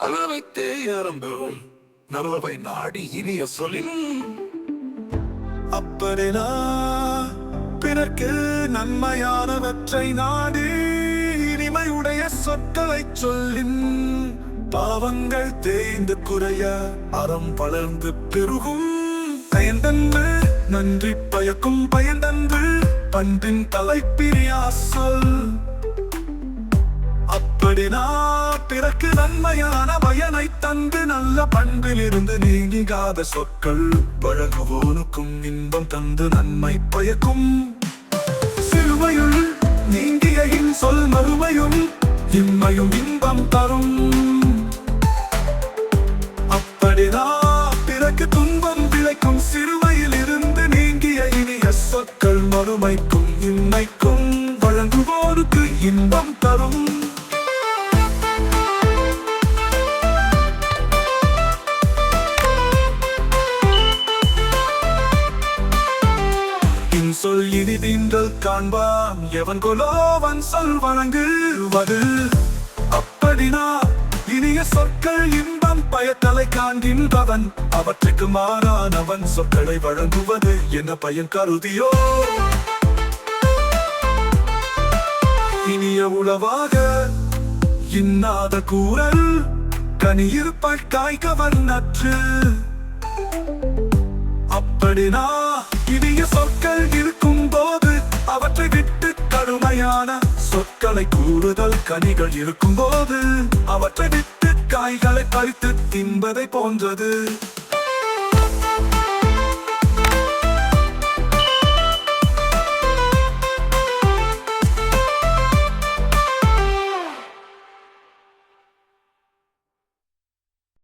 அளவைத்தே ஆரம்பம். நலவை நாடி இனிய சொல்லின் அப்படினா பிறர்க்கு நன்மையானவற்றை நாடி இனிமையுடைய சொற்களை சொல்லின். பாவங்கள் தேய்ந்து குறைய அறம் வளர்ந்து பெருகும். பயந்தன்று நன்றி பயக்கும் பயந்தன்று பண்பின் தலைப்பிரியா சொல். அப்படினா பிறக்கு நன்மையான பயனை தந்து நல்ல பண்பிலிருந்து நீங்காத சொற்கள் வழங்குவோனுக்கும் இன்பம் தந்து நன்மை பயக்கும். சிறுமையுள் நீங்கிய சொல் மறுமையும் இம்மையும் இன்பம் தரும். அப்படிதான் பிறக்கு துன்பம் விளைக்கும் சிறுமையில் இருந்து நீங்கிய இனிய சொற்கள் மறுமைக்கும் இன்மைக்கும் வழங்குவோருக்கு இன்பம் தரும். சொல் இனி தீண்டல் காண்பான் எவன் கொலோவன் சொல் வணங்குவது அப்படினா இனிய சொற்கள் இன்பம் பயத்தலை காண்கின்றவன். அவற்றுக்கு மாறானவன் சொற்களை வழங்குவது என்ன பயன் கருதியோ? இனிய உளவாக இன்னாத கூறல் கனியிருப்பாய் காய்கவன் நற்று அப்படினா இனிய சொற்கள் கடுமையான சொற்களை கூறுதல் கனிகள் இருக்கும் போது அவற்றை விட்டு காய்களை பறித்து தின்பதை போன்றது.